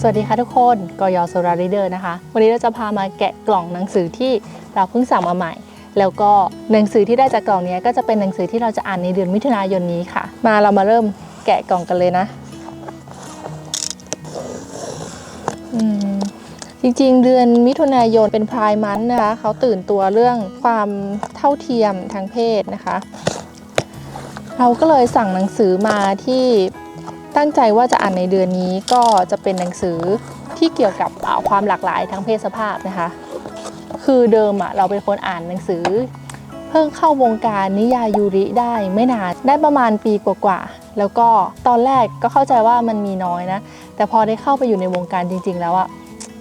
สวัสดีค่ะทุกคนกอยโซลาริเดอร์นะคะ วันนี้เราจะพามาแกะกล่องหนังสือที่เราเพิ่งสั่งมาใหม่ แล้วก็หนังสือที่ได้จากกล่องนี้ก็จะเป็นหนังสือที่เราจะอ่านในเดือนมิถุนายนนี้ค่ะ มาเรามาเริ่มแกะกล่องกันเลยนะอืมจริงๆ เดือนมิถุนายนเป็นพรายมันนะคะเขาตื่นตัวเรื่องความเท่าเทียมทางเพศนะคะ เราก็เลยสั่งหนังสือมาที่ ตั้งใจว่าจะอ่านในเดือนนี้ก็จะเป็นหนังสือที่เกี่ยวกับความหลากหลายทางเพศสภาพนะคะ คือเดิมอะเราเป็นคนอ่านหนังสือ เพิ่งเข้าวงการนิยายยูริได้ไม่นานได้ประมาณปีกว่าๆแล้วก็ตอนแรกก็เข้าใจว่ามันมีน้อยนะ แต่พอได้เข้าไปอยู่ในวงการจริง ๆ แล้วอะ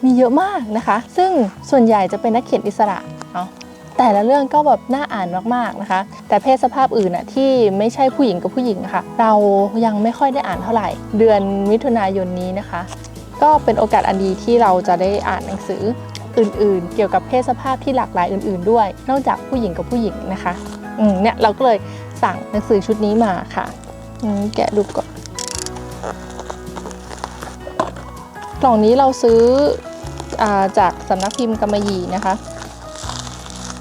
มีเยอะมากนะคะ ซึ่งส่วนใหญ่จะเป็นนักเขียนอิสระเนาะ แต่ละเรื่องก็แบบน่าอ่านมากๆนะคะ แต่เพศสภาพอื่นอะที่ไม่ใช่ผู้หญิงกับผู้หญิงะค่ะ เรายังไม่ค่อยได้อ่านเท่าไหร่ เดือนมิถุนายนนี้นะคะ ก็เป็นโอกาสอันดีที่เราจะได้อ่านหนังสืออื่น ๆ เกี่ยวกับเพศสภาพที่หลากหลายอื่น ๆ ด้วย นอกจากผู้หญิงกับผู้หญิงนะคะอืมเนี่ยเราก็เลยสั่งหนังสือชุดนี้มาค่ะอืมแกะดูก่อนกล่องนี้เราซื้ออาจากสำนักพิมพ์กำมะหยี่นะคะ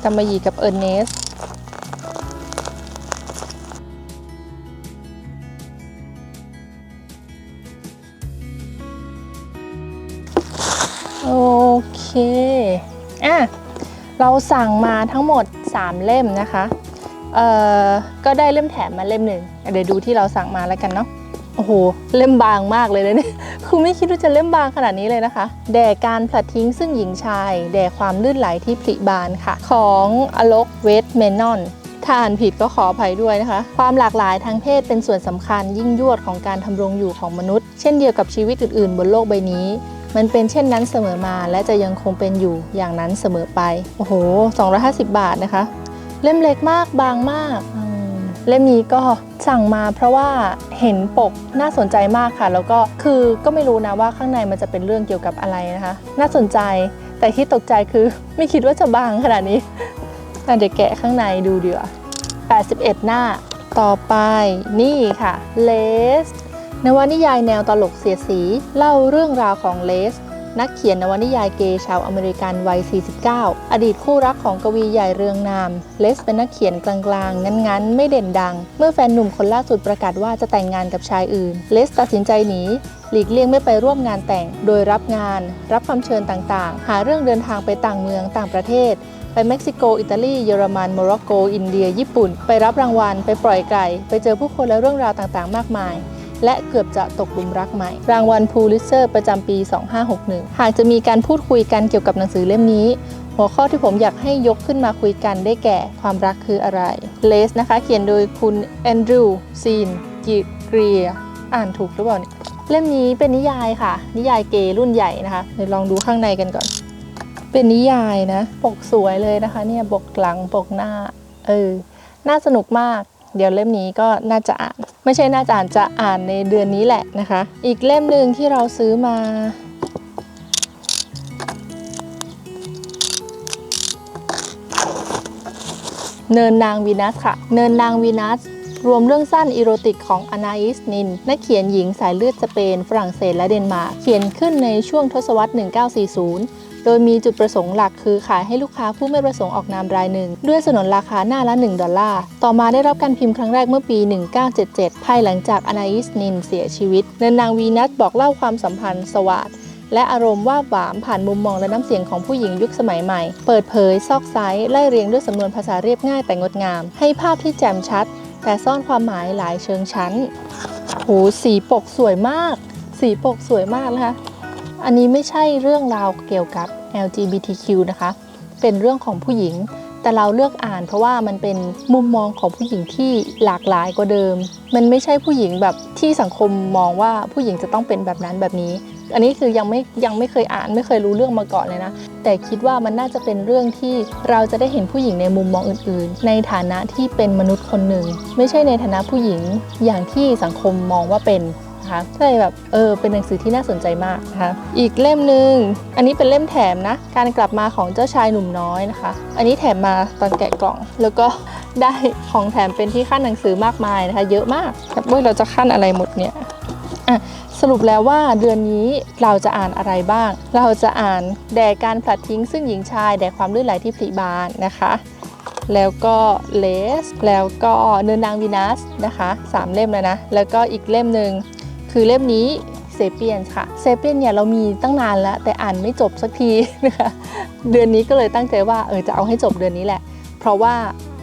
กำมะหยีกับเอิร์เนสโอเค อะ เราสั่งมาทั้งหมด 3 เล่มนะคะ เอ่อ ก็ได้เล่มแถมมาเล่มหนึ่ง เดี๋ยวดูที่เราสั่งมาแล้วกันเนาะ โอ้โห เล่มบางมากเลยนะเนี่ย คือไม่คิดว่าจะเล่มบางขนาดนี้เลยนะคะ แด่การผลัดทิ้งซึ่งหญิงชาย แด่ความลื่นไหลที่ผลิบานค่ะ ของอลกเวทเมนอนถ้าอ่านผิดก็ขออภัยด้วยนะคะ ความหลากหลายทางเพศเป็นส่วนสำคัญยิ่งยวดของการทำรงอยู่ของมนุษย์ เช่นเดียวกับชีวิตอื่นๆ บนโลกใบนี้ มันเป็นเช่นนั้นเสมอมาและจะยังคงเป็นอยู่อย่างนั้นเสมอไป โอ้โห 250 บาทนะคะ เล่มเล็กมากบางมากอ เล่มนี้ก็สั่งมาเพราะว่าเห็นปกน่าสนใจมากค่ะ แล้วก็คือก็ไม่รู้นะว่าข้างในมันจะเป็นเรื่องเกี่ยวกับอะไรนะคะ น่าสนใจแต่ที่ตกใจคือไม่คิดว่าจะบางขนาดนี้อ่เดี๋ยวแกะข้างในดูดีกว่า81 หน้าต่อไปนี่ค่ะเลสนวนิยายแนวตลกเสียสี เล่าเรื่องราวของเลส นักเขียนนวนิยายเกย์ชาวอเมริกันวัย 49 อดีตคู่รักของกวีใหญ่เรืองนาม เลสเป็นนักเขียนกลางๆ งั้นๆ ไม่เด่นดัง เมื่อแฟนหนุ่มคนล่าสุดประกาศว่าจะแต่งงานกับชายอื่น เลสตัดสินใจหนีหลีกเลี่ยงไม่ไปร่วมงานแต่ง โดยรับงาน รับคำเชิญต่างๆ หาเรื่องเดินทางไปต่างเมืองต่างประเทศ ไปเม็กซิโก อิตาลี เยอรมัน โมร็อกโก อินเดีย ญี่ปุ่น ไปรับรางวัล ไปปล่อยไก่ ไปเจอผู้คนและเรื่องราวต่างๆ มากมาย และเกือบจะตกหลุมรักใหม่ รางวัลพูลิเซอร์ประจำปี 2561 หากจะมีการพูดคุยกันเกี่ยวกับหนังสือเล่มนี้ หัวข้อที่ผมอยากให้ยกขึ้นมาคุยกันได้แก่ความรักคืออะไรเลสนะคะ เขียนโดยคุณแอนดรูว์ซีนกิเกรียอ่านถูกหรือเปล่าเนี่ยเล่มนี้เป็นนิยายค่ะ นิยายเกย์รุ่นใหญ่นะคะเดี๋ยวลองดูข้างในกันก่อน เป็นนิยายนะ ปกสวยเลยนะคะ เนี่ยปกหลังปกหน้าเออน่าสนุกมาก เดี๋ยวเล่มนี้ก็น่าจะอ่าน ไม่ใช่น่าจะอ่านจะอ่านในเดือนนี้แหละนะคะ อีกเล่มหนึ่งที่เราซื้อมาเนินนางวีนัสค่ะ เนินนางวีนัส รวมเรื่องสั้นอีโรติกของอนาอิสนิน นักเขียนหญิงสายเลือดสเปน ฝรั่งเศสและเดนมาร์ก เขียนขึ้นในช่วงทศวรรษ 1940 โดยมีจุดประสงค์หลักคือขายให้ลูกค้าผู้ไม่ประสงค์ออกนามรายหนึ่ง ด้วยสนนราคาหน้าละ 1 ดอลลาร์ ต่อมาได้รับการพิมพ์ครั้งแรกเมื่อปี 1977 ภายหลังจากอนาอิสนินเสียชีวิตเนนางวีนัสบอกเล่าความสัมพันธ์สวาดและอารมณ์ว่าหวามผ่านมุมมองและน้ำเสียงของผู้หญิงยุคสมัยใหม่ เปิดเผย ซอกไซไล่เรียงด้วยสำนวนภาษาเรียบง่ายแต่งดงาม ให้ภาพที่แจ่มชัด แต่ซ่อนความหมายหลายเชิงชั้น โห สีปกสวยมาก สีปกสวยมากนะคะ อันนี้ไม่ใช่เรื่องราวเกี่ยวกับ LGBTQ นะคะ เป็นเรื่องของผู้หญิง แต่เราเลือกอ่านเพราะว่ามันเป็นมุมมองของผู้หญิงที่หลากหลายกว่าเดิม มันไม่ใช่ผู้หญิงแบบที่สังคมมองว่าผู้หญิงจะต้องเป็นแบบนั้นแบบนี้ อันนี้คือยังไม่ยังไม่เคยอ่านไม่เคยรู้เรื่องมาก่อนเลยนะ แต่คิดว่ามันน่าจะเป็นเรื่องที่เราจะได้เห็นผู้หญิงในมุมมองอื่น ๆ ในฐานะที่เป็นมนุษย์คนหนึ่ง ไม่ใช่ในฐานะผู้หญิงอย่างที่สังคมมองว่าเป็น นะคะก็เลยแบบเออเป็นหนังสือที่น่าสนใจมากนะคะอีกเล่มหนึ่งอันนี้เป็นเล่มแถมนะ การกลับมาของเจ้าชายหนุ่มน้อยนะคะ อันนี้แถมมาตอนแกะกล่อง แล้วก็ได้ของแถมเป็นที่ขั้นหนังสือมากมายนะคะ เยอะมากแต่ว่าเราจะขั้นอะไรหมดเนี่ยสรุปแล้วว่าเดือนนี้เราจะอ่านอะไรบ้าง เราจะอ่านแด่การผลัดทิ้งซึ่งหญิงชายแด่ความลื่นไหลที่ผลิบานนะคะ แล้วก็เลส แล้วก็เนินนางวีนัสนะคะสามเล่มแล้วนะ แล้วก็อีกเล่มหนึ่ง คือเล่มนี้เซเปียนค่ะเซเปียนเนี่ยเรามีตั้งนานแล้ว แต่อ่านไม่จบสักทีนะคะเดือนนี้ก็เลยตั้งใจว่าเออจะเอาให้จบเดือนนี้แหละ เพราะว่า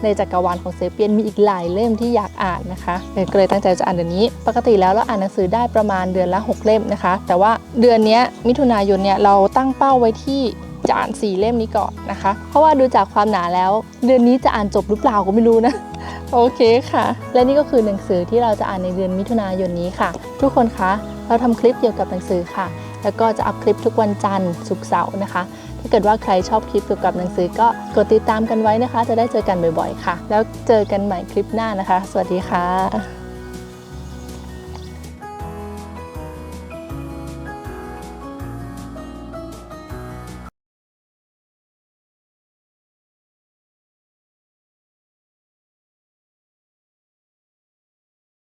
ในจักรวาลของเซเปียนมีอีกหลายเล่มที่อยากอ่านนะคะเก็เลยตั้งใจจะอ่านเดือนนี้ ปกติแล้วเราอ่านหนังสือได้ประมาณเดือนละ 6 เล่มนะคะ แต่ว่าเดือนนี้มิถุนายนเนี่ยเราตั้งเป้าไว้ที่จะอ่าน4เล่มนี้ก่อนนะคะ เพราะว่าดูจากความหนาแล้ว เดือนนี้จะอ่านจบหรือเปล่าก็ไม่รู้นะ โอเคค่ะ และนี่ก็คือหนังสือที่เราจะอ่านในเดือนมิถุนายนนี้ค่ะ ทุกคนคะเราทำคลิปเกี่ยวกับหนังสือค่ะ แล้วก็จะอัพคลิปทุกวันจันทร์ศุกร์เสาร์นะคะ ถ้าเกิดว่าใครชอบคลิปเกี่ยวกับหนังสือก็กดติดตามกันไว้นะคะ จะได้เจอกันบ่อยๆ ค่ะ แล้วเจอกันใหม่คลิปหน้านะคะ สวัสดีค่ะ